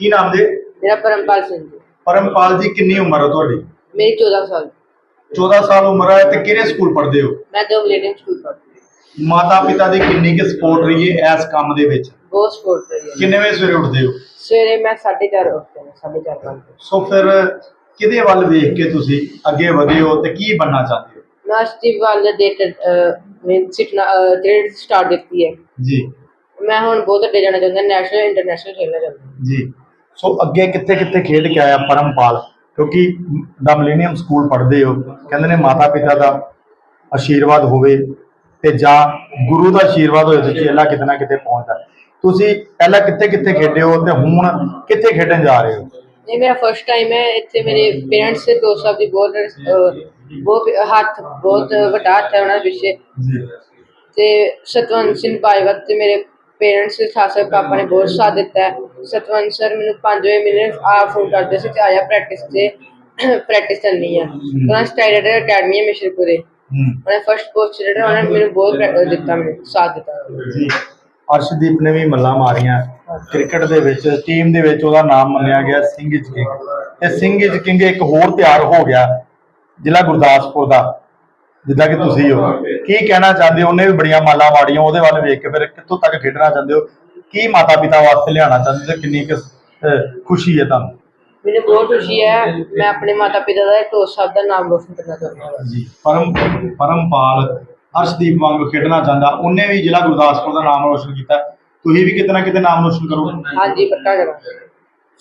ਕੀ ਨਾਮ ਜੀ? ਮੇਰਾ ਪਰਮਪਾਲ ਸਿੰਘ ਜੀ। ਪਰਮਪਾਲ ਜੀ ਕਿੰਨੀ ਉਮਰ ਹੈ ਤੁਹਾਡੀ? ਮੇਰੀ 14 ਸਾਲ। 14 ਸਾਲ ਉਮਰ ਹੈ ਤੇ ਕਿਹੜੇ ਸਕੂਲ ਪੜ੍ਹਦੇ ਹੋ? ਮੈਂ ਦੋ ਮਿਲੇਨੀਅਮ ਸਕੂਲ ਪੜ੍ਹਦੀ ਹਾਂ। ਮਾਤਾ ਪਿਤਾ ਦੀ ਕਿੰਨੀ ਕੁ ਸਪੋਰਟ ਰਹੀ ਹੈ ਇਸ ਕੰਮ ਦੇ ਵਿੱਚ? ਬਹੁਤ ਸਪੋਰਟ ਕਰੀ ਹੈ। ਕਿੰਨੇ ਵਜੇ ਸਵੇਰੇ ਉੱਠਦੇ ਹੋ? ਸਵੇਰੇ ਮੈਂ 4:30 ਉੱਠਦਾ ਹਾਂ 4:30 5 ਸੋ ਫਿਰ ਕਿਹਦੇ ਵੱਲ ਵੇਖ ਕੇ ਤੁਸੀਂ ਅੱਗੇ ਵਧੇ ਹੋ ਤੇ ਕੀ ਬਣਨਾ ਚਾਹੁੰਦੇ ਹੋ? ਮੈਂ ਸਟੀਵ ਵਾਲ ਦੇ ਮੈਂ ਸਿੱਖਣਾ ਟ੍ਰੇਡ ਸਟਾਰਟ ਦਿੱਤੀ ਹੈ। ਜੀ। ਮੈਂ ਹੁਣ ਬਹੁਤ ਅੱਗੇ ਜਾਣਾ ਚਾਹੁੰਦਾ ਨੈਸ਼ਨਲ ਇੰਟਰਨੈਸ਼ਨਲ ਖੇਡਣਾ ਚਾਹੁੰਦਾ ਜੀ। ਸੋ ਅੱਗੇ ਕਿੱਥੇ ਕਿੱਥੇ ਖੇਡ ਕੇ ਆਇਆ ਪਰਮਪਾਲ? ਕਿਉਂਕਿ ਦਾ ਮਿਲੇਨੀਅਮ ਸਕੂਲ ਪੜ੍ਹਦੇ ਹੋ। ਕਹਿੰਦੇ ਨੇ ਮਾਤਾ ਪਿਤਾ ਦਾ ਆਸ਼ੀਰਵਾਦ ਹੋਵੇ ਤੇ ਜਾਂ ਗੁਰੂ ਦਾ ਆਸ਼ੀਰਵਾਦ ਹੋਏ ਤੇ ਚੇਲਾ ਕਿਤੇ ਨਾ ਕਿਤੇ ਪਹੁੰਚਦਾ ਤੁਸੀਂ ਪਹਿਲਾਂ ਕਿੱਥੇ ਕਿੱਥੇ ਖੇਡੇ ਹੋ ਤੇ ਹੁਣ ਕਿੱਥੇ ਖੇਡਣ ਜਾ ਰਹੇ ਹੋ? ਇਹ ਮੇਰਾ ਫਰਸਟ ਟਾਈਮ ਹੈ। ਇੱਥੇ ਮੇਰੇ ਪੇਰੈਂਟਸ ਦੇ ਦੋਸਤ ਸਾਹਿਬ ਦੀ ਬਹੁਤ ਬਹੁਤ ਹੱਥ ਬਹੁਤ ਵੱਡਾ ਹੱਥ ਹੈ ਉਹਨਾਂ ਦੇ ਪਿੱਛੇ। ਤੇ ਸਤਵੰਤ ਸਿੰਘ ਭਾਈਵਤ ਤੇ ਮੇਰੇ ਪੇਰੈਂਟਸ ਦੇ ਸਾਥ ਪਾਪਾ ਨੇ ਬਹੁਤ ਸਾਥ ਦਿੱਤਾ ਹੈ। ਸਤਵੰਤ ਸਰ ਮੈਨੂੰ 5 ਵਜੇ ਮਿਲੇ ਆ ਫੋਨ ਕਰਦੇ ਸੀ ਕਿ ਆਇਆ ਪ੍ਰੈਕਟਿਸ ਤੇ ਪ੍ਰੈਕਟਿਸ ਕਰਨੀ ਹੈ। ਉਹਨਾਂ ਸਟਾਈਲਡ ਅਕੈਡਮੀ ਹੈ ਮਿਸ਼ਰਪੁਰੇ। ਉਹਨੇ ਫਰਸਟ ਪੋਸਟ ਜਿਹੜਾ ਉਹਨਾਂ ਮੈਨੂੰ ਬਹੁਤ ਦਿੱਤਾ ਮੈਨੂੰ ਸਾਥ ਦਿੱਤਾ। ਜੀ। ਅਰਸ਼ਦੀਪ ਨੇ ਵੀ ਮੱਲਾਂ ਮਾਰੀਆਂ। ਕ੍ਰਿਕਟ ਦੇ ਵਿੱਚ ਟੀਮ ਦੇ ਵਿੱਚ ਉਹਦਾ ਨਾਮ ਮੰਨਿਆ ਗਿਆ ਸਿੰਘ ਇਜ ਕਿੰਗ ਤੇ ਸਿੰਘ ਇਜ ਕਿੰਗ ਇੱਕ ਹੋਰ ਤਿਆਰ ਹੋ ਗਿਆ ਜ਼ਿਲ੍ਹਾ ਗੁਰਦਾਸਪੁਰ ਦਾ। ਜਿੱਦਾਂ ਕਿ ਤੁਸੀਂ ਹੋ। ਕੀ ਕਹਿਣਾ ਚਾਹੁੰਦੇ ਹੋ? ਉਹਨੇ ਵੀ ਬੜੀਆਂ ਮਾਲਾਂ ਮਾਰੀਆਂ ਉਹਦੇ ਵੱਲ ਵੇਖ ਕੇ ਫਿਰ ਕਿੱਥੋਂ ਤੱਕ ਖੇਡਣਾ ਚਾਹੁੰਦੇ ਹੋ? ਕੀ ਮਾਤਾ ਪਿਤਾ ਵਾਸਤੇ ਲਿਆਉਣਾ ਚਾਹੁੰਦੇ ਤੇ ਕਿੰਨੀ ਕੁ ਅਹ, ਖੁਸ਼ੀ ਹੈ ਤੁਹਾਨੂੰ? ਮੈਨੂੰ ਬਹੁਤ ਖੁਸ਼ੀ ਹੈ ਮੈਂ ਆਪਣੇ ਮਾਤਾ ਪਿਤਾ ਦਾ ਦੋਸਤ ਸਾਹਿਬ ਦਾ ਨਾਮ ਰੋਸ਼ਨ ਕਰਨਾ ਚਾਹੁੰਦਾ ਹਾਂ। ਜੀ ਪਰਮ ਪਰਮਪਾਲ ਅਰਸ਼ਦੀਪ ਵਾਂਗ ਖੇਡਣਾ ਚਾਹੁੰਦਾ ਉਹਨੇ ਵੀ ਜ਼ਿਲ੍ਹਾ ਗੁਰਦਾਸਪੁਰ ਦਾ ਨਾਮ ਰੋਸ਼ਨ ਕੀਤਾ। ਤੁਸੀਂ ਵੀ ਕਿਤੇ ਨਾ ਕਿਤੇ ਨਾਮ ਰੋਸ਼ਨ ਕਰੋਗੇ ਹਾਂਜੀ ਪੱਕਾ ਕਰਾਂ।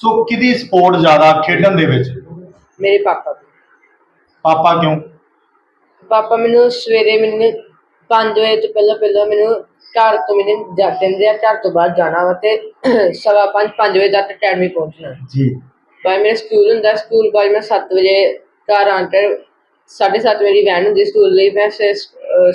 ਸੋ ਕਿਹਦੀ ਸਪੋਰਟ ਜ਼ਿਆਦਾ ਖੇਡਣ ਦੇ ਵਿੱਚ? ਮੇਰੇ ਪਾਪਾ ਦੀ। ਪਾਪਾ ਕਿਉਂ? ਪਾਪਾ ਮੈਨੂੰ ਸਵੇਰੇ ਮੈਨੂੰ 5 ਵਜੇ ਤੋਂ ਪਹਿਲਾਂ ਪਹਿਲਾਂ ਮੈਨੂੰ ਘਰ ਤੋਂ ਮੈਨੂੰ ਜਾ ਆ ਘਰ ਤੋਂ ਬਾਅਦ ਜਾਣਾ ਵਾ ਤੇ ਸਵਾ ਪੰਜ 5 ਵਜੇ ਤੱਕ ਅਕੈਡਮੀ ਪਹੁੰਚਣਾ। ਜੀ। ਬਾਅਦ ਮੇਰਾ ਸਕੂਲ ਹੁੰਦਾ ਸਕੂਲ ਬਾਅਦ ਮੈਂ 7 ਵਜੇ ਘਰ ਆਣ ਕੇ 7:30 ਵਜੇ ਵੈਨ ਹੁੰਦੀ ਸਕੂਲ ਲਈ ਮੈਂ ਫਿਰ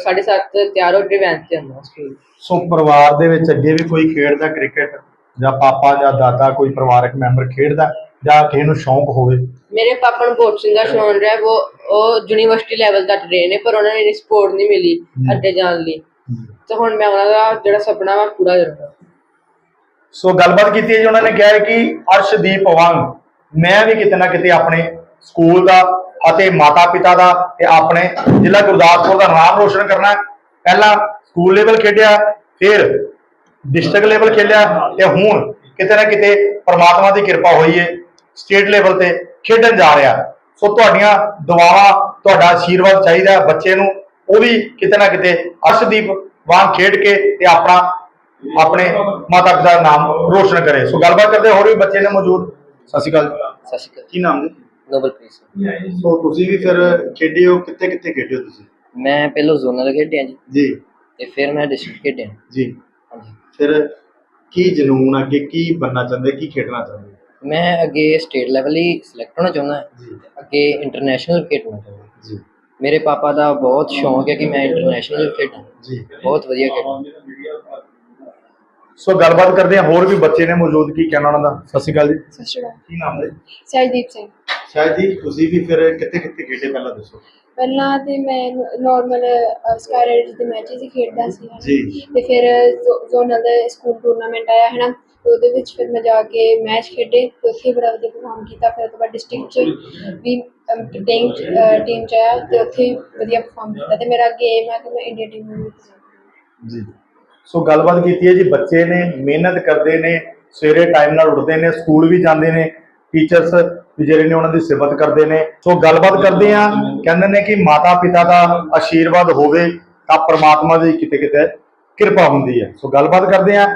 7:30 ਤਿਆਰ ਹੋ ਕੇ ਵੈਨ ਤੇ ਆਉਂਦਾ ਸਕੂਲ। ਸੋ ਪਰਿਵਾਰ ਦੇ ਵਿੱਚ ਅੱਗੇ ਵੀ ਕੋਈ ਖੇਡਦਾ ਕ੍ਰਿਕਟ ਜਾਂ ਪਾਪਾ ਜਾਂ ਦਾਦਾ ਕੋਈ ਪਰਿਵਾਰਕ ਮੈਂਬਰ ਖੇਡਦਾ ਜਾਂ ਕਿਸੇ ਨੂੰ ਸ਼ੌਂਕ ਹੋਵੇ? ਮੇਰੇ ਪਾਪਾ ਨੂੰ ਬੋਕਸਿੰਗ ਦਾ ਸ਼ੌਂਕ ਹੈ ਉਹ ਉਹ ਯੂਨੀਵਰਸਿਟੀ ਲੈਵਲ ਤੱਕ ਰਹੇ ਨੇ ਪਰ ਉਹਨਾਂ ਨੇ ਸਪੋਰਟ ਨਹੀਂ ਮਿਲੀ ਅੱਗੇ ਜਾਣ ਲਈ। ਤੇ ਹੁਣ ਮੈਂ ਉਹਨਾਂ ਦਾ ਜਿਹੜਾ ਸੁਪਨਾ ਵਾ ਪੂਰਾ ਕਰਾਂਗਾ। ਸੋ ਗੱਲਬਾਤ ਕੀਤੀ ਹੈ ਜੀ, ਉਹਨਾਂ ਨੇ ਕਿਹਾ ਹੈ ਕਿ ਅਰਸ਼ਦੀਪ ਵਾਂਗ ਮੈਂ ਵੀ ਕਿਤੇ ਨਾ ਕਿਤੇ ਆਪਣੇ ਸਕੂਲ ਦਾ ਅਤੇ ਮਾਤਾ ਪਿਤਾ ਦਾ ਤੇ ਆਪਣੇ ਜ਼ਿਲ੍ਹਾ ਗੁਰਦਾਸਪੁਰ ਦਾ ਨਾਮ ਰੋਸ਼ਨ ਕਰਨਾ ਪਹਿਲਾਂ ਸਕੂਲ ਲੈਵਲ ਖੇਡਿਆ, ਫਿਰ ਡਿਸਟ੍ਰਿਕਟ ਲੈਵਲ ਖੇਡਿਆ ਤੇ ਹੁਣ ਕਿਤੇ ਨਾ ਕਿਤੇ ਪ੍ਰਮਾਤਮਾ ਦੀ ਕਿਰਪਾ ਹੋਈ ਹੈ ਸਟੇਟ ਲੈਵਲ ਤੇ ਖੇਡਣ ਜਾ ਰਿਹਾ। ਸੋ ਤੁਹਾਡੀਆਂ ਦੁਆਵਾਂ, ਤੁਹਾਡਾ ਆਸ਼ੀਰਵਾਦ ਚਾਹੀਦਾ ਬੱਚੇ ਨੂੰ। ਉਹ ਵੀ ਕਿਤੇ ਨਾ ਕਿਤੇ ਅਰਸ਼ਦੀਪ ਵਾਂਗ ਖੇਡ ਕੇ ਤੇ ਆਪਣਾ ਆਪਣੇ ਮਾਤਾ ਪਿਤਾ ਦਾ ਨਾਮ ਰੋਸ਼ਨ ਕਰੇ। ਸੋ ਗੱਲਬਾਤ ਕਰਦੇ ਹੋਰ ਵੀ ਬੱਚੇ ਨੇ ਮੌਜੂਦ। ਸਤਿ ਸ਼੍ਰੀ ਅਕਾਲ ਸਤਿ ਸ਼੍ਰੀ ਅਕਾਲ। ਕੀ ਨਾਮ ਜੀ? ਨੋਬਲ ਪ੍ਰੀਸ ਸੋ ਤੁਸੀਂ ਵੀ ਫਿਰ ਖੇਡੇ ਹੋ ਕਿੱਥੇ ਕਿੱਥੇ ਖੇਡੇ ਹੋ ਤੁਸੀਂ? ਮੈਂ ਪਹਿਲਾਂ ਜ਼ੋਨਲ ਖੇਡਿਆ ਜੀ। ਜੀ। ਤੇ ਫਿਰ ਮੈਂ ਡਿਸਟ੍ਰਿਕਟ ਖੇਡਿਆ। ਜੀ। ਹਾਂਜੀ। ਫਿਰ ਕੀ ਜਨੂਨ ਅੱਗੇ ਕੀ ਬੰਨਾ ਚਾਹੁੰਦੇ ਕੀ ਖੇਡਣਾ ਚਾਹੁੰਦੇ? ਮੈਂ ਅੱਗੇ ਸਟੇਟ ਲੈਵਲ ਹੀ ਸਿਲੈਕਟ ਹੋਣਾ ਚਾਹੁੰਦਾ। ਜੀ। ਅੱਗੇ ਇੰਟਰਨੈਸ਼ਨਲ ਖੇਡਣਾ ਚਾਹੁੰਦਾ। ਜੀ। ਮੇਰੇ ਪਾਪਾ ਦਾ ਬਹੁਤ ਸ਼ੌਂਕ ਹੈ ਕਿ ਮੈਂ ਇੰਟਰਨੈਸ਼ਨਲ ਖੇਡਾਂ। ਜੀ। ਬਹੁਤ ਵਧੀਆ ਖੇਡਾਂ। ਸੋ ਗੱਲਬਾਤ ਕਰਦੇ ਹਾਂ ਹੋਰ ਵੀ ਬੱਚੇ ਨੇ ਮੌਜੂਦ ਕੀ ਕਹਿਣਾ ਉਹਨਾਂ ਦਾ? ਸਤਿ ਸ਼੍ਰੀ ਅਕਾਲ ਜੀ। ਸਤਿ ਸ਼੍ਰੀ ਅਕਾਲ। ਕੀ ਨਾਮ ਹੈ ਸਹਿਜਦੀਪ ਸਿੰਘ। ਜੀ ਤੁਸੀਂ ਵੀ ਫਿਰ ਕਿੱਥੇ ਕਿੱਥੇ ਖੇਡੇ ਪਹਿਲਾਂ ਦੱਸੋ। ਪਹਿਲਾਂ ਤੇ ਮੈਂ ਨਾਰਮਲ ਸਕਾਈ ਰਾਈਡਰਸ ਦੇ ਮੈਚਸ ਹੀ ਖੇਡਦਾ ਸੀ। ਜੀ। ਤੇ ਫਿਰ ਜ਼ੋਨਲ ਦਾ ਸਕੂਲ ਟੂਰਨਾਮੈਂਟ ਆਇਆ ਹੈ ਨਾ ਉਹਦੇ ਵਿੱਚ ਫਿਰ ਮੈਂ ਜਾ ਕੇ ਮੈਚ ਖੇਡੇ ਤੇ ਉੱਥੇ ਬੜਾ ਵਧੀਆ ਪਰਫਾਰਮ ਕੀਤਾ। ਫਿਰ ਉਹ ਤੋਂ ਬਾਅਦ ਡਿਸਟ੍ਰਿਕਟ ਚ ਵੀ ਟੀਮ ਟੀਮ ਚ ਆਇਆ ਤੇ ਉੱਥੇ ਵਧੀਆ ਪਰਫਾਰਮ ਕੀਤਾ ਤੇ ਮੇਰਾ ਗੇਮ ਹੈ ਕਿ ਮੈਂ ਇੰਡੀਆ ਟੀਮ ਨੂੰ ਜੀ। ਸੋ ਗੱਲਬਾਤ ਕੀਤੀ ਹੈ ਜੀ, ਬੱਚੇ ਨੇ, ਮਿਹਨਤ ਕਰਦੇ ਨੇ, ਸਵੇਰੇ ਟਾਈਮ ਨਾਲ ਉੱਠਦੇ ਨੇ ਸਕੂਲ ਵੀ ਜਾਂਦੇ ਨੇ ਟੀਚਰਸ ਜਿਹੜੇ ਨੇ ਉਹਨਾਂ ਦੀ ਸਿਫਤ ਕਰਦੇ ਨੇ। ਸੋ ਗੱਲਬਾਤ ਕਰਦੇ ਆ ਕਹਿੰਦੇ ਨੇ ਕਿ ਮਾਤਾ ਪਿਤਾ ਦਾ ਆਸ਼ੀਰਵਾਦ ਹੋਵੇ ਤਾਂ ਪ੍ਰਮਾਤਮਾ ਦੀ ਕਿਤੇ ਕਿਤੇ ਕਿਰਪਾ ਹੁੰਦੀ ਹੈ। ਸੋ ਗੱਲਬਾਤ ਕਰਦੇ ਆ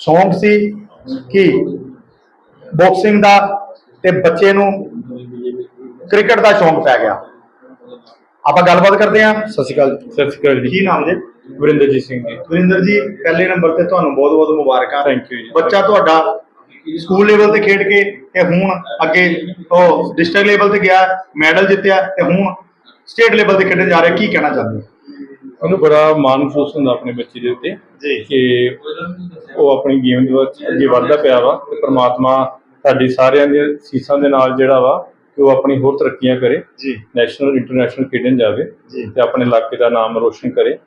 ਸ਼ੌਂਕ ਸੀ ਕਿ ਬਾਕਸਿੰਗ ਦਾ ਤੇ ਬੱਚੇ ਨੂੰ ਕ੍ਰਿਕਟ ਦਾ ਸ਼ੌਂਕ ਪੈ ਗਿਆ। ਆਪਾਂ ਗੱਲਬਾਤ ਕਰਦੇ ਆ ਸਤਿ ਸ਼੍ਰੀ ਅਕਾਲ ਸਤਿ ਸ਼੍ਰੀ ਅਕਾਲ ਜੀ। ਕੀ ਨਾਮ ਜੀ? ਵਰਿੰਦਰਜੀਤ ਸਿੰਘ ਜੀ। ਵਰਿੰਦਰ ਜੀ ਪਹਿਲੇ ਨੰਬਰ ਤੇ ਤੁਹਾਨੂੰ ਬਹੁਤ ਬਹੁਤ ਮੁਬਾਰਕਾਂ। Thank you ਜੀ। ਬੱਚਾ ਤੁਹਾਡਾ ਸਕੂਲ ਲੈਵਲ ਤੇ ਖੇਡ ਕੇ ਤੇ ਹੁਣ ਅੱਗੇ ਉਹ ਡਿਸਟ੍ਰਿਕਟ ਲੈਵਲ ਤੇ ਗਿਆ ਮੈਡਲ ਜਿੱਤਿਆ ਤੇ ਹੁਣ ਸਟੇਟ ਲੈਵਲ ਤੇ ਖੇਡਣ ਜਾ ਰਿਹਾ। ਕੀ ਕਹਿਣਾ ਚਾਹੁੰਦੇ ਹੋ? ਉਹਨੂੰ ਬੜਾ ਮਾਣ ਮਹਿਸੂਸ ਹੁੰਦਾ ਆਪਣੇ ਬੱਚੇ ਦੇ ਉੱਤੇ ਜੀ। ਕਿ ਉਹ ਆਪਣੀ ਗੇਮ ਦੇ ਵਿੱਚ ਅੱਗੇ ਵੱਧਦਾ ਪਿਆ ਵਾ ਤੇ ਪ੍ਰਮਾਤਮਾ ਸਾਡੀ ਸਾਰਿਆਂ ਦੇ ਸੀਸਾਂ ਦੇ ਨਾਲ ਜਿਹੜਾ ਵਾ ਕਿ ਉਹ ਆਪਣੀ ਹੋਰ ਤਰੱਕੀਆਂ ਕਰੇ ਜੀ। ਨੈਸ਼ਨਲ ਇੰਟਰਨੈਸ਼ਨਲ ਖੇਡਣ ਜਾਵੇ ਜੀ। ਤੇ ਆਪਣੇ ਇਲਾਕੇ ਦਾ ਨਾਮ ਰੋਸ਼ਨ ਕਰੇ।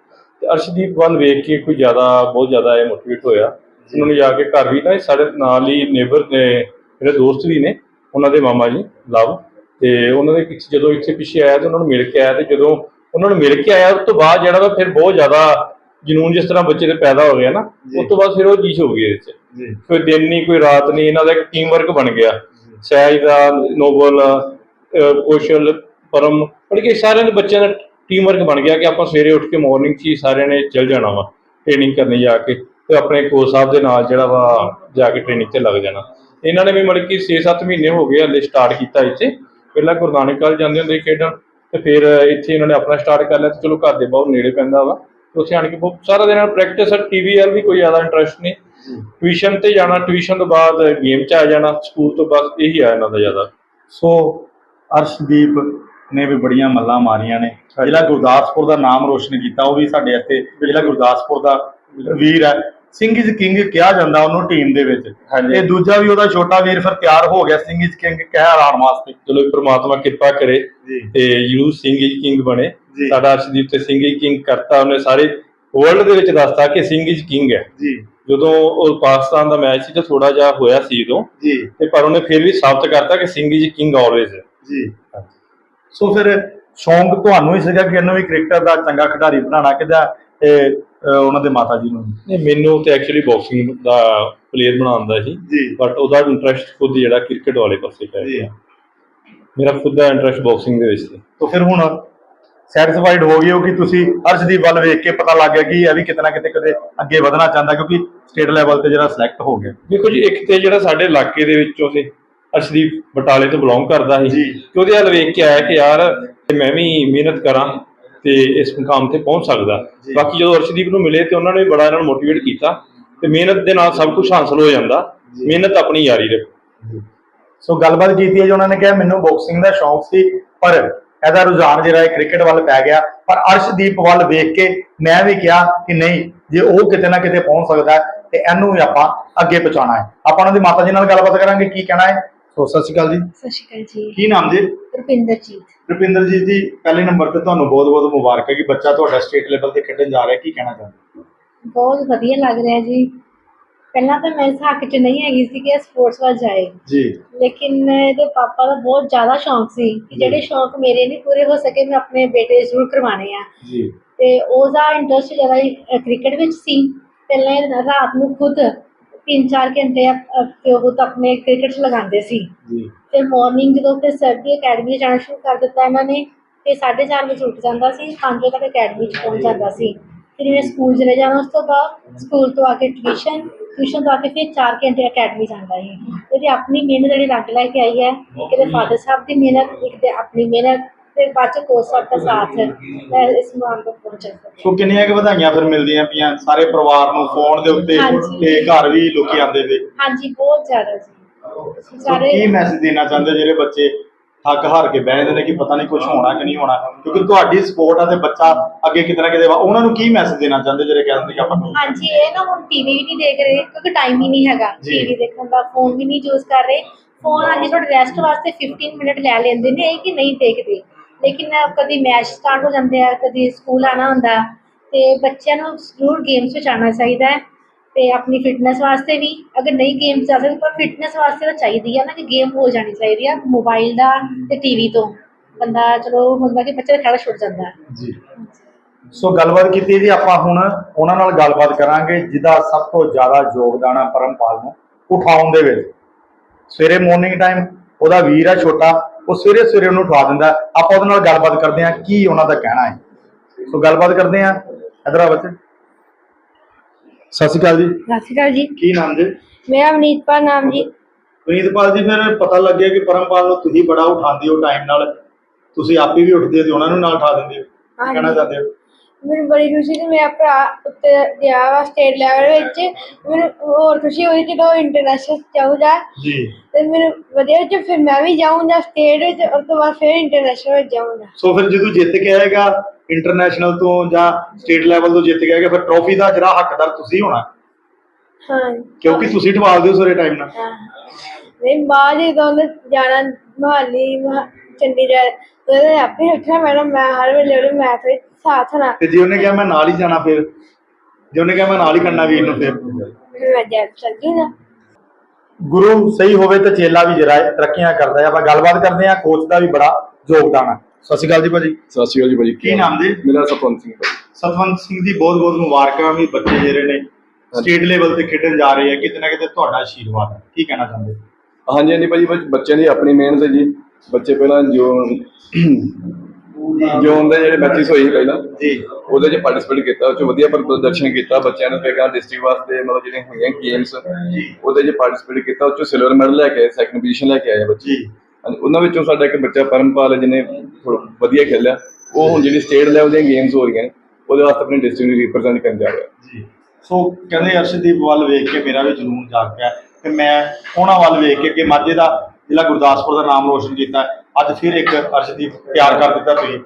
ਤੇ ਅਰਸ਼ਦੀਪ ਵੱਲ ਵੇਖ ਕੇ ਕੋਈ ਜ਼ਿਆਦਾ ਬਹੁਤ ਜ਼ਿਆਦਾ ਇਹ ਮੋਟੀਵੇਟ ਹੋਇਆ। ਉਹਨਾਂ ਨੇ ਜਾ ਕੇ ਘਰ ਵੀ ਨਾ ਸਾਡੇ ਨਾਲ ਹੀ ਨੇਬਰ ਨੇ ਮੇਰੇ ਦੋਸਤ ਵੀ ਨੇ ਉਹਨਾਂ ਦੇ ਮਾਮਾ ਜੀ ਲਵ। ਤੇ ਉਹਨਾਂ ਦੇ ਪਿੱਛੇ ਜਦੋਂ ਇੱਥੇ ਪਿੱਛੇ ਆਇਆ ਤੇ ਉਹਨਾਂ ਨੂੰ ਮਿਲ ਕੇ ਆਇਆ ਤੇ ਜਦੋਂ ਉਹਨਾਂ ਨੂੰ ਮਿਲ ਕੇ ਆਇਆ ਉਸ ਤੋਂ ਬਾਅਦ ਜਿਹੜਾ ਵਾ ਫਿਰ ਬਹੁਤ ਜ਼ਿਆਦਾ ਜਨੂਨ ਜਿਸ ਤਰ੍ਹਾਂ ਬੱਚੇ ਦੇ ਪੈਦਾ ਹੋ ਗਿਆ ਨਾ। ਉਸ ਤੋਂ ਬਾਅਦ ਫਿਰ ਉਹ ਚੀਜ਼ ਹੋ ਗਈ ਇਹਦੇ 'ਚ। ਜੀ। ਕੋਈ ਦਿਨ ਨਹੀਂ ਕੋਈ ਰਾਤ ਨਹੀਂ ਇਹਨਾਂ ਦਾ ਇੱਕ ਟੀਮ ਵਰਕ ਬਣ ਗਿਆ। ਸਹਿਜ ਦਾ ਨੋਬਲ ਅਹ, ਕੌਸ਼ਲ ਪਰਮ ਮਤਲਬ ਕਿ ਸਾਰਿਆਂ ਦੇ ਬੱਚਿਆਂ ਦਾ ਟੀਮ ਵਰਕ ਬਣ ਗਿਆ ਕਿ ਆਪਾਂ ਸਵੇਰੇ ਉੱਠ ਕੇ ਮਾਰਨਿੰਗ 'ਚ ਹੀ ਸਾਰਿਆਂ ਨੇ ਚੱਲ ਜਾਣਾ ਵਾ ਟ੍ਰੇਨਿੰਗ ਕਰਨੀ ਜਾ ਕੇ ਤੇ ਆਪਣੇ ਕੋਚ ਸਾਹਿਬ ਦੇ ਨਾਲ ਜਿਹੜਾ ਵਾ ਜਾ ਕੇ ਟ੍ਰੇਨਿੰਗ ਤੇ ਲੱਗ ਜਾਣਾ। ਇਹਨਾਂ ਨੇ ਵੀ ਮਤਲਬ ਕਿ 6-7 ਮਹੀਨੇ ਹੋ ਗਏ ਹਲੇ ਸਟਾਰਟ ਕੀਤਾ ਇੱਥੇ। ਪਹਿਲਾਂ ਗੁਰੂ ਨਾਨਕ ਕਾਲਜ ਜਾਂਦੇ ਹੁੰਦੇ ਸੀ ਖੇਡਣ ਤੇ ਫਿਰ ਇੱਥੇ ਇਹਨਾਂ ਨੇ ਆਪਣਾ ਸਟਾਰਟ ਕਰ ਲਿਆ ਤੇ ਚਲੋ ਘਰ ਦੇ ਬਹੁਤ ਨੇੜੇ ਪੈਂਦਾ ਵਾ। ਉੱਥੇ ਆਣ ਕੇ ਬਹੁਤ ਸਾਰਾ ਦਿਨ ਪ੍ਰੈਕਟਿਸ ਟੀਵੀ ਵੱਲ ਵੀ ਕੋਈ ਜ਼ਿਆਦਾ ਇੰਟਰਸਟ ਨਹੀਂ। ਟਿਊਸ਼ਨ ਤੇ ਜਾਣਾ ਟਿਊਸ਼ਨ ਤੋਂ ਬਾਅਦ ਗੇਮ 'ਚ ਆ ਜਾਣਾ ਸਕੂਲ ਤੋਂ ਬਸ ਇਹੀ ਆ ਇਹਨਾਂ ਦਾ ਜ਼ਿਆਦਾ। ਸੋ ਅਰਸ਼ਦੀਪ ਨੇ ਵੀ ਬੜੀਆਂ ਮੱਲਾਂ ਮਾਰੀਆਂ ਨੇ। ਜ਼ਿਲ੍ਹਾ ਗੁਰਦਾਸਪੁਰ ਦਾ ਨਾਮ ਰੋਸ਼ਨ ਕੀਤਾ ਉਹ ਵੀ ਸਾਡੇ ਇੱਥੇ ਜ਼ਿਲ੍ਹਾ ਗੁਰਦਾਸਪੁਰ ਦਾ ਵੀਰ ਹੈ। ਸਿੰਘ ਇਜ਼ ਕਿੰਗ ਕਿਹਾ ਜਾਂਦਾ ਉਹਨੂੰ ਟੀਮ ਦੇ ਵਿੱਚ। ਤੇ ਦੂਜਾ ਵੀ ਉਹਦਾ ਛੋਟਾ ਵੀਰ ਫਿਰ ਤਿਆਰ ਹੋ ਗਿਆ ਸਿੰਘ ਇਜ਼ ਕਿੰਗ ਕਹਿ ਆਉਣ ਵਾਸਤੇ। ਚਲੋ ਪ੍ਰਮਾਤਮਾ ਕਿਰਪਾ ਕਰੇ ਤੇ ਯੂ ਸਿੰਘ ਹੀ ਕਿੰਗ ਬਣੇ। ਸਾਡਾ ਅਰਸ਼ਦੀਪ ਤੇ ਸਿੰਘ ਹੀ ਕਿੰਗ ਕਰਤਾ ਉਹਨੇ ਸਾਰੇ। ਵਰਲਡ ਦੇ ਵਿੱਚ ਦੱਸਤਾ ਕਿ ਸਿੰਘ ਇਜ਼ ਕਿੰਗ ਹੈ। ਜੀ। ਜਦੋਂ ਉਹ ਪਾਕਿਸਤਾਨ ਦਾ ਮੈਚ ਸੀ ਤਾਂ ਥੋੜਾ ਜਿਹਾ ਹੋਇਆ ਸੀ ਉਦੋਂ। ਜੀ। ਤੇ ਪਰ ਉਹਨੇ ਫਿਰ ਵੀ ਸਾਬਤ ਕਰਤਾ ਕਿ ਸਿੰਘ ਇਜ਼ ਕਿੰਗ ਆਲਵੇਜ਼ ਹੈ। ਜੀ ਸੋ ਫਿਰ ਸ਼ੌਂਕ ਤੁਹਾਨੂੰ ਹੀ ਸੀਗਾ ਕਿ ਇਹਨੂੰ ਵੀ ਕ੍ਰਿਕਟਰ ਦਾ ਚੰਗਾ ਖਿਡਾਰੀ ਬਣਾਉਣਾ ਕਿਦਾ ਇਹ ਉਹਨਾਂ ਦੇ ਮਾਤਾ ਜੀ ਨੂੰ ਨਹੀਂ ਮੈਨੂੰ ਤੇ ਐਕਚੁਅਲੀ ਬਾਕਸਿੰਗ ਦਾ ਪਲੇਅਰ ਬਣਾਉਣ ਦਾ ਸੀ। ਬਟ ਉਹਦਾ ਇੰਟਰਸਟ ਖੁਦ ਜਿਹੜਾ ਕ੍ਰਿਕਟ ਵਾਲੇ ਪਾਸੇ ਪੈ। ਗਿਆ। ਮੇਰਾ ਖੁਦ ਦਾ ਇੰਟਰਸਟ ਬਾਕਸਿੰਗ ਦੇ ਵਿੱਚ ਸੀ। ਤਾਂ ਫਿਰ ਹੁਣ ਸੈਟੀਸਫਾਈਡ ਹੋ ਗਏ ਹੋ ਕਿ ਤੁਸੀਂ ਅਰਸ਼ਦੀਪ ਵੱਲ ਵੇਖ ਕੇ ਪਤਾ ਲੱਗ ਗਿਆ ਕਿ ਇਹ ਵੀ ਕਿਤੇ ਨਾ ਕਿਤੇ ਕਦੇ ਅੱਗੇ ਵਧਣਾ ਚਾਹੁੰਦਾ ਕਿਉਂਕਿ ਸਟੇਟ ਲੈਵਲ ਤੇ ਜਿਹੜਾ ਸਿਲੈਕਟ ਹੋ ਗਿਆ ਦੇਖੋ ਜੀ ਇੱਕ ਤੇ ਜਿਹੜਾ ਸਾਡੇ ਇਲਾਕੇ ਦੇ ਵਿੱਚੋਂ ਸੀ ਅਰਸ਼ਦੀਪ ਬਟਾਲੇ ਤੋਂ ਬਿਲੋਂਗ ਕਰਦਾ ਸੀ। ਕਿ ਉਹਦੇ ਵੱਲ ਵੇਖ ਕੇ ਆਇਆ ਕਿ ਯਾਰ ਮੈਂ ਵੀ ਮਿਹਨਤ ਕਰਾਂ ਤੇ ਇਸ ਮੁਕਾਮ ਤੇ ਪਹੁੰਚ ਸਕਦਾ। ਬਾਕੀ ਜਦੋਂ ਅਰਸ਼ਦੀਪ ਨੂੰ ਮਿਲੇ ਤੇ ਉਹਨਾਂ ਨੇ ਬੜਾ ਇਹਨਾਂ ਨੂੰ ਮੋਟੀਵੇਟ ਕੀਤਾ ਤੇ ਮਿਹਨਤ ਦੇ ਨਾਲ ਸਭ ਕੁਝ ਹਾਸਲ ਹੋ ਜਾਂਦਾ। ਮਿਹਨਤ ਆਪਣੀ ਜਾਰੀ ਰੱਖੋ ਸੋ ਗੱਲਬਾਤ ਕੀਤੀ ਹੈ ਜੀ ਉਹਨਾਂ ਨੇ ਕਿਹਾ ਮੈਨੂੰ ਬਾਕਸਿੰਗ ਦਾ ਸ਼ੌਂਕ ਸੀ ਪਰ ਇਹਦਾ ਰੁਝਾਨ ਜਿਹੜਾ ਹੈ ਕ੍ਰਿਕਟ ਵੱਲ ਪੈ ਗਿਆ। ਪਰ ਅਰਸ਼ਦੀਪ ਵੱਲ ਵੇਖ ਕੇ ਮੈਂ ਵੀ ਕਿਹਾ ਕਿ ਨਹੀਂ ਜੇ ਉਹ ਕਿਤੇ ਨਾ ਕਿਤੇ ਪਹੁੰਚ ਸਕਦਾ ਤੇ ਇਹਨੂੰ ਵੀ ਆਪਾਂ ਅੱਗੇ ਪਹੁੰਚਾਉਣਾ ਹੈ। ਆਪਾਂ ਉਹਨਾਂ ਦੀ ਮਾਤਾ ਜੀ ਨਾਲ ਗੱਲਬਾਤ ਕਰਾਂਗੇ ਕੀ ਕਹਿਣਾ ਹੈ? ਸੋ ਸਤਿ ਸ਼੍ਰੀ ਅਕਾਲ ਜੀ। ਸਤਿ ਸ਼੍ਰੀ ਅਕਾਲ ਜੀ। ਕੀ ਨਾਮ ਜੀ? ਰੁਪਿੰਦਰਜੀਤ। ਰੁਪਿੰਦਰਜੀਤ ਜੀ ਪਹਿਲੇ ਨੰਬਰ ਤੇ ਤੁਹਾਨੂੰ ਬਹੁਤ-ਬਹੁਤ ਮੁਬਾਰਕ ਹੈ ਕਿ ਬੱਚਾ ਤੁਹਾਡਾ ਸਟੇਟ ਲੈਵਲ ਤੇ ਖੇਡਣ ਜਾ ਰਿਹਾ ਕੀ ਕਹਿਣਾ ਚਾਹੁੰਦੇ ਬਹੁਤ ਵਧੀਆ ਲੱਗ ਰਿਹਾ ਜੀ। ਪਹਿਲਾਂ ਤਾਂ ਮੈਂ ਇਸ ਹੱਕ 'ਚ ਨਹੀਂ ਹੈਗੀ ਸੀ ਕਿ ਸਪੋਰਟਸ ਵੱਲ ਜਾਏ। ਜੀ। ਲੇਕਿਨ ਇਹਦੇ ਪਾਪਾ ਦਾ ਬਹੁਤ ਜ਼ਿਆਦਾ ਸ਼ੌਂਕ ਸੀ ਕਿ ਜਿਹੜੇ ਸ਼ੌਂਕ ਮੇਰੇ ਨਹੀਂ ਪੂਰੇ ਹੋ ਸਕੇ ਮੈਂ ਆਪਣੇ ਬੇਟੇ ਜ਼ਰੂਰ ਕਰਵਾਣੇ ਆ। ਜੀ। ਤੇ ਉਹਦਾ ਇੰਟਰਸਟ ਜ਼ਿਆਦਾ ਕ੍ਰਿਕਟ ਵਿੱਚ ਸੀ। ਪਹਿਲਾਂ ਰਾਤ ਨੂੰ ਖੁਦ 3-4 ਘੰਟੇ ਪਿਓ ਤਾਂ ਆਪਣੇ ਕ੍ਰਿਕਟ 'ਚ ਲਗਾਉਂਦੇ ਸੀ। ਜੀ। ਫਿਰ ਮਾਰਨਿੰਗ ਜਦੋਂ ਫਿਰ ਸਰ ਦੀ ਅਕੈਡਮੀ ਜਾਣਾ ਸ਼ੁਰੂ ਕਰ ਦਿੱਤਾ ਇਹਨਾਂ ਨੇ ਤੇ 4:30 ਵਜੇ ਉੱਠ ਜਾਂਦਾ ਸੀ 5 ਵਜੇ ਤੱਕ ਅਕੈਡਮੀ 'ਚ ਪਹੁੰਚ ਜਾਂਦਾ ਸੀ। ਫਿਰ ਮੈਂ ਸਕੂਲ ਚਲੇ ਜਾਣਾ ਉਸ ਤੋਂ ਬਾਅਦ ਸਕੂਲ ਤੋਂ ਆ ਕੇ ਟਿਊਸ਼ਨ ਟਿਊਸ਼ਨ ਤੋਂ ਆ ਕੇ ਫਿਰ 4 ਘੰਟੇ ਅਕੈਡਮੀ ਜਾਂਦਾ ਸੀ। ਇਹਦੀ ਆਪਣੀ ਮਿਹਨਤ ਜਿਹੜੀ ਲੱਗ ਲੈ ਕੇ ਆਈ ਹੈ ਇੱਕ ਫਾਦਰ ਸਾਹਿਬ ਦੀ ਮਿਹਨਤ ਇੱਕ ਤੇ ਆਪਣੀ ਮਿਹਨਤ ਤੇ ਬਾਅਦ ਚ ਕੋਚ ਸਾਹਿਬ ਦਾ ਸਾਥ ਮੈਂ ਇਸ ਮਾਨ ਤੱਕ ਪਹੁੰਚ ਸਕੀ ਸੋ ਕਿੰਨੀਆਂ ਕਿ ਵਧਾਈਆਂ ਫਿਰ ਮਿਲਦੀਆਂ ਪਈਆਂ ਸਾਰੇ ਪਰਿਵਾਰ ਨੂੰ ਫੋਨ ਦੇ ਉੱਤੇ। ਤੇ ਘਰ ਵੀ ਲੋਕੀ ਆਉਂਦੇ ਵੇ। ਹਾਂਜੀ ਬਹੁਤ ਜ਼ਿਆਦਾ ਜੀ। ਸਾਰੇ ਕੀ ਮੈਸੇਜ ਦੇਣਾ ਚਾਹੁੰਦੇ ਜਿਹੜੇ ਬੱਚੇ ਥੱਕ ਹਾਰ ਕੇ ਬਹਿ ਜਾਂਦੇ ਨੇ ਕਿ ਪਤਾ ਨਹੀਂ ਕੁਝ ਹੋਣਾ ਕਿ ਨਹੀਂ ਹੋਣਾ ਕਿਉਂਕਿ ਤੁਹਾਡੀ ਸਪੋਰਟ ਆ ਤੇ ਬੱਚਾ ਅੱਗੇ ਕਿਤੇ ਨਾ ਕਿਤੇ ਵਾ- ਉਹਨਾਂ ਨੂੰ ਕੀ ਮੈਸੇਜ ਦੇਣਾ ਚਾਹੁੰਦੇ ਜਿਹੜੇ ਕਹਿੰਦੇ ਕਿ ਆਪਾਂ ਹਾਂਜੀ ਇਹ ਨਾ ਹੁਣ ਟੀਵੀ ਵੀ ਨਹੀਂ ਦੇਖ ਰਹੇ ਕਿਉਂਕਿ ਟਾਈਮ ਹੀ ਨਹੀਂ ਹੈਗਾ। ਜੀ। ਟੀਵੀ ਦੇਖਣ ਦਾ ਫੋਨ ਵੀ ਨਹੀਂ ਯੂਜ਼ ਕਰ ਰਹੇ। ਫੋਨ ਹਾਂਜੀ ਤੁਹਾਡੇ ਰੈਸਟ ਵਾਸਤੇ 15 ਮਿੰਟ ਲੈ ਲੈਂਦੇ ਨੇ ਇਹ ਕਿ ਨਹੀਂ ਦੇਖਦੇ? ਲੇਕਿਨ ਕਦੀ ਮੈਚ ਸਟਾਰਟ ਹੋ ਜਾਂਦੇ ਆ ਕਦੀ ਸਕੂਲ ਆਣਾ ਹੁੰਦਾ ਤੇ ਬੱਚਿਆਂ ਨੂੰ ਜ਼ਰੂਰ ਗੇਮਸ ਵਿੱਚ ਆਉਣਾ ਚਾਹੀਦਾ ਹੈ। ਤੇ ਆਪਣੀ ਫਿਟਨੈਸ ਵਾਸਤੇ ਵੀ ਅਗਰ ਨਹੀਂ ਗੇਮ ਜਾ ਸਕਦੇ ਪਰ ਫਿਟਨੈਸ ਵਾਸਤੇ ਤਾਂ ਚਾਹੀਦੀ ਹੈ ਨਾ ਕਿ ਗੇਮ ਹੋ ਜਾਣੀ ਚਾਹੀਦੀ ਆ ਮੋਬਾਈਲ ਦਾ ਤੇ ਟੀਵੀ ਤੋਂ। ਬੰਦਾ ਚਲੋ ਹੁੰਦਾ ਕਿ ਬੱਚਾ ਖੜਾ ਛੁੱਟ ਜਾਂਦਾ ਜੀ। ਸੋ ਗੱਲਬਾਤ ਕੀਤੀ ਜੀ ਆਪਾਂ ਹੁਣ ਉਹਨਾਂ ਨਾਲ ਗੱਲਬਾਤ ਕਰਾਂਗੇ ਜਿਹਦਾ ਸਭ ਤੋਂ ਜ਼ਿਆਦਾ ਯੋਗਦਾਨ ਆ ਪਰਮਪਾਲ ਨੂੰ ਉਠਾਉਣ ਦੇ ਵਿੱਚ ਸਵੇਰੇ ਮਾਰਨਿੰਗ ਟਾਈਮ ਉਹਦਾ ਵੀਰ ਆ ਛੋਟਾ ਉਹ ਸਵੇਰੇ ਸਵੇਰੇ ਉਹਨੂੰ ਉਠਾ ਦਿੰਦਾ ਆਪਾਂ ਉਹਦੇ ਨਾਲ ਗੱਲਬਾਤ ਕਰਦੇ ਹਾਂ ਕੀ ਉਹਨਾਂ ਦਾ ਕਹਿਣਾ ਹੈ। ਸੋ ਗੱਲਬਾਤ ਕਰਦੇ ਹਾਂ ਇਧਰ ਆ ਬੱਚੇ। ਸਤਿ ਸ਼੍ਰੀ ਅਕਾਲ ਜੀ। ਸਤਿ ਸ਼੍ਰੀ ਅਕਾਲ ਜੀ। ਕੀ ਨਾਮ ਜੀ? ਮੇਰਾ ਅਵਨੀਤਪਾਲ ਨਾਮ ਜੀ। ਪ੍ਰੀਤਪਾਲ ਜੀ ਫਿਰ ਪਤਾ ਲੱਗਿਆ ਕਿ ਪਰਮਪਾਲ ਨੂੰ ਤੁਸੀਂ ਬੜਾ ਉਠਾਉਂਦੇ ਹੋ ਟਾਈਮ ਨਾਲ। ਤੁਸੀਂ ਆਪੇ ਵੀ ਉੱਠਦੇ ਹੋ ਤੇ ਉਹਨਾਂ ਨੂੰ ਨਾਲ ਉਠਾ ਦਿੰਦੇ ਹੋ। ਕੀ। ਕਹਿਣਾ ਚਾਹੁੰਦੇ ਹੋ? ਮੈਨੂੰ ਬੜੀ ਖੁਸ਼ੀ ਸੀ ਮੇਰਾ ਭਰਾ ਉੱਤੇ ਗਿਆ ਵਾ ਸਟੇਟ ਲੈਵਲ ਵਿੱਚ। ਮੈਨੂੰ ਹੋਰ ਖੁਸ਼ੀ ਹੋਈ ਜਦੋਂ ਇੰਟਰਨੈਸ਼ਨਲ ਜਾਊਗਾ। ਜੀ। ਤੇ ਮੈਨੂੰ ਵਧੀਆ ਵਿੱਚ ਫਿਰ ਮੈਂ ਵੀ ਜਾਊਂਗਾ ਸਟੇਟ ਵਿੱਚ ਉਸ ਤੋਂ ਬਾਅਦ ਫਿਰ ਇੰਟਰਨੈਸ਼ਨਲ ਵਿੱਚ ਜਾਊਂਗਾ। ਸੋ ਫਿਰ ਜਦੋਂ ਜਿੱਤ ਕੇ ਆਏਗਾ ਇੰਟਰਨੈਸ਼ਨਲ ਤੋਂ ਜਾਂ ਸਟੇਟ ਲੈਵਲ ਤੋਂ ਜਿੱਤ ਕੇ ਆਏਗਾ ਫਿਰ ਟਰੋਫੀ ਦਾ ਜਿਹੜਾ ਹੱਕਦਾਰ ਤੁਸੀਂ ਹੋਣਾ। ਹਾਂ। ਕਿਉਂਕਿ ਤੁਸੀਂ ਠਵਾਲਦੇ ਹੋ ਸਾਰੇ ਟਾਈਮ ਨਾਲ। ਹਾਂ। ਨਹੀਂ ਬਾਅਦ ਜਦੋਂ ਉਹਨੇ ਜਾਣਾ ਮਹਾਲੀ ਮਹਾ- ਚੰਡੀਗੜ੍ਹ। ਉਹਦੇ ਆਪੇ ਰੱਖਣਾ ਮੈਡਮ ਮੈਂ ਹਰ ਵੇਲੇ ਉਹਦੇ ਮੈਥ ਵਿੱਚ ਸਾਥ ਨਾ ਤੇ ਜੇ ਉਹਨੇ ਕਿਹਾ ਮੈਂ ਨਾਲ ਹੀ ਜਾਣਾ ਫਿਰ ਜੇ ਉਹਨੇ ਕਿਹਾ ਮੈਂ ਨਾਲ ਹੀ ਕਰਨਾ ਵੀਰ ਨੂੰ ਫਿਰ। ਮੈਂ ਗੁਰੂ ਸਹੀ ਹੋਵੇ ਤਾਂ ਚੇਲਾ ਵੀ ਜਰਾ ਤਰੱਕੀਆਂ ਕਰਦਾ ਹੈ। ਆਪਾਂ ਗੱਲਬਾਤ ਕਰਦੇ ਹਾਂ ਕੋਚ ਦਾ ਵੀ ਬੜਾ ਯੋਗਦਾਨ ਹੈ। ਸਤਿ ਸ਼੍ਰੀ ਅਕਾਲ ਜੀ ਭਾਜੀ। ਸਤਿ ਸ਼੍ਰੀ ਅਕਾਲ ਜੀ ਭਾਜੀ ਕੀ ਨਾਮ ਜੀ? ਮੇਰਾ ਸਤਵੰਤ ਸਿੰਘ ਭਾਜੀ। ਸਤਵੰਤ ਸਿੰਘ ਦੀ ਬਹੁਤ ਬਹੁਤ ਮੁਬਾਰਕਾਂ ਵੀ ਬੱਚੇ ਜਿਹੜੇ ਨੇ ਸਟੇਟ ਲੈਵਲ ਤੇ ਖੇਡਣ ਜਾ ਰਹੇ ਆ। ਕਿਤੇ ਨਾ ਕਿਤੇ ਤੁਹਾਡਾ ਆਸ਼ੀਰਵਾਦ ਹੈ। ਕੀ ਕਹਿਣਾ ਚਾਹੁੰਦੇ? ਹਾਂਜੀ ਹਾਂਜੀ ਭਾਜੀ ਬੱਚ- ਬੱਚਿਆਂ ਦੀ ਆਪਣੀ ਮਿਹਨਤ ਹੈ ਜੀ। ਬੱਚੇ ਪਹਿਲਾਂ ਜੋ ਜੋਨ ਦੇ ਜਿਹੜੇ ਮੈਚਸ ਸੀ ਪਹਿਲਾਂ ਜੀ। ਉਹਦੇ 'ਚ ਪਾਰਟਿਸਿਪੇਟ ਕੀਤਾ ਉਹ 'ਚ ਵਧੀਆ ਪਰ ਪ੍ਰਦਰਸ਼ਨ ਕੀਤਾ ਬੱਚਿਆਂ ਨੇ ਫਿਰ ਡਿਸਟ੍ਰਿਕਟ ਵਾਸਤੇ ਮਤਲਬ ਜਿਹੜੇ ਹੋਈਆਂ ਗੇਮਸ ਉਹਦੇ 'ਚ ਪਾਰਟਿਸਿਪੇਟ ਕੀਤਾ ਉਹ 'ਚ ਸਿਲਵਰ ਮੈਡਲ ਲੈ ਕੇ ਆਏ ਸੈਕੰਡ ਪੋਜੀਸ਼ਨ ਲੈ ਕੇ ਆਏ ਬੱਚੇ। ਉਹਨਾਂ ਵਿੱਚੋਂ ਸਾਡਾ ਇੱਕ ਬੱਚਾ ਪਰਮਪਾਲ ਜਿਹਨੇ ਵਧੀਆ ਖੇਲਿਆ। ਉਹ ਹੁਣ ਜਿਹੜੀ ਸਟੇਟ ਲੈਵਲ ਦੀਆਂ ਗੇਮਸ ਹੋ ਰਹੀਆਂ ਨੇ, ਉਹਦੇ ਵਾਸਤੇ ਆਪਣੀ ਡਿਸਟ੍ਰਿਕਟ ਨੂੰ ਰਿਪਰੈਜ਼ੈਂਟ ਕਰਨ ਜਾ ਰਿਹਾ। ਜੀ। ਸੋ ਕਹਿੰਦੇ ਅਰਸ਼ਦੀਪ ਵੱਲ ਵੇਖ ਕੇ ਮੇਰਾ ਵੀ ਜਨੂਨ ਜਾਗ ਪਿਆ ਤੇ ਮੈਂ ਉਹਨਾਂ ਵੱਲ ਵੇਖ ਕੇ ਕਿ ਮਾਝੇ ਦਾ ਜ਼ਿਲ੍ਹਾ ਗੁਰਦਾਸਪੁਰ ਦਾ ਨਾਮ ਰੋਸ਼ਨ ਕੀਤਾ। ਅੱਜ ਫਿਰ ਇੱਕ ਅਰਸ਼ਦੀਪ ਤਿਆਰ ਕਰ ਦਿੱਤਾ ਤੁਸੀਂ।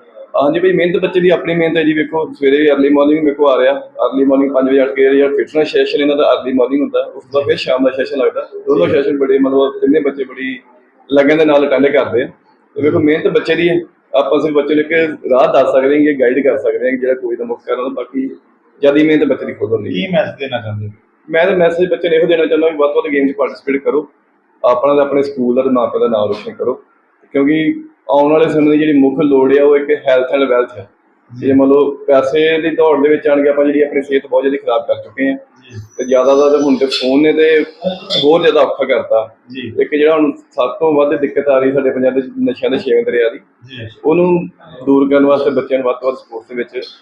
ਹਾਂਜੀ ਭਾਈ ਮਿਹਨਤ ਬੱਚੇ ਦੀ ਆਪਣੀ ਮਿਹਨਤ ਹੈ ਜੀ। ਵੇਖੋ ਸਵੇਰੇ ਅਰਲੀ ਮਾਰਨਿੰਗ ਮੇਰੇ ਕੋ ਆ ਰਿਹਾ। ਅਰਲੀ ਮਾਰਨਿੰਗ 5 ਵਜੇ ਉੱਠ ਕੇ ਜਿਹੜਾ ਫਿਟਨੈਸ ਸੈਸ਼ਨ ਇਹਨਾਂ ਦਾ ਅਰਲੀ ਮਾਰਨਿੰਗ ਹੁੰਦਾ। ਉਸ ਤੋਂ ਬਾਅਦ ਫਿਰ ਸ਼ਾਮ ਦਾ ਸੈਸ਼ਨ ਲੱਗਦਾ। ਦੋਨੋਂ ਸੈਸ਼ਨ ਬੜੇ ਮਤਲਬ ਤਿੰਨੇ ਬੱਚੇ ਬੜੀ ਲਗਨ ਦੇ ਨਾਲ ਅਟੈਂਡ ਕਰਦੇ ਆ। ਤੇ ਵੇਖੋ ਮਿਹਨਤ ਬੱਚੇ ਦੀ ਹੈ। ਆਪਾਂ ਸਿਰਫ ਬੱਚੇ ਨੂੰ ਕਿ ਰਾਹ ਦੱਸ ਸਕਦੇ ਹਾਂ ਕਿ ਗਾਈਡ ਕਰ ਸਕਦੇ ਹਾਂ ਕਿ ਜਿਹੜਾ ਕੋਈ ਦਾ ਮੁੱਖ ਕਰਨ ਬਾਕੀ ਜ਼ਿਆਦਾ ਮਿਹਨਤ ਬੱਚੇ ਦੀ ਖੁਦ ਹੁੰਦੀ ਹੈ। ਕੀ ਮੈਸੇਜ ਦੇਣਾ ਚਾਹੁੰਦੇ? ਮੈਂ ਤਾਂ ਮੈਸੇਜ ਬੱਚੇ ਨੂੰ ਇਹੋ ਦੇਣਾ ਚਾਹੁੰਦਾ ਕਿ ਵੱਧ ਤੋਂ ਵੱਧ ਗੇਮ 'ਚ ਪਾਰਟਿਸਿਪੇਟ ਕਰੋ। ਆਪਣਾ ਤੇ ਆਪਣੇ ਸਕੂਲ ਦਾ ਤੇ ਮਾਪਿਆਂ ਦਾ ਨਾਮ ਰੋਸ਼ਨ ਕਰੋ। ਕਿਉਂਕਿ ਆਉਣ ਵਾਲੇ ਸਮੇਂ ਦੀ ਜਿਹੜੀ ਮੁੱਖ ਲੋੜ ਹੈ ਉਹ ਇੱਕ ਹੈਲਥ ਐਂਡ ਵੈਲਥ ਹੈ ਜੇ। ਮੰਨ ਲਓ ਪੈਸੇ ਦੀ ਦੌੜ ਦੇ ਵਿੱਚ ਆਣ ਕੇ ਆਪਾਂ ਜਿਹੜੀ ਆਪਣੀ ਸਿਹਤ ਬਹੁਤ ਜ਼ਿਆਦਾ ਖਰਾਬ ਕਰ ਚੁੱਕੇ ਹਾਂ ਤੇ ਜ਼ਿਆਦਾ ਦਾ ਹੁਣ ਤੇ ਫੋਨ ਨੇ ਤੇ ਬਹੁਤ ਜ਼ਿਆਦਾ ਔਖਾ ਕਰਤਾ। ਜੀ। ਇੱਕ ਜਿਹੜਾ ਹੁਣ ਸਭ ਤੋਂ ਵੱਧ ਦਿੱਕਤ ਆ ਰਹੀ ਸਾਡੇ ਪੰਜਾਬ ਦੇ ਨਸ਼ਿਆਂ ਦੇ ਛੇਵੇਂ ਦਰਿਆ ਦੀ ਉਹਨੂੰ ਦੂਰ ਕਰਨ ਵਾਸਤੇ ਬੱਚਿਆਂ ਨੂੰ ਵੱਧ ਤੋਂ ਵੱਧ ਸਪੋਰਟਸ ਦੇ ਵਿੱਚ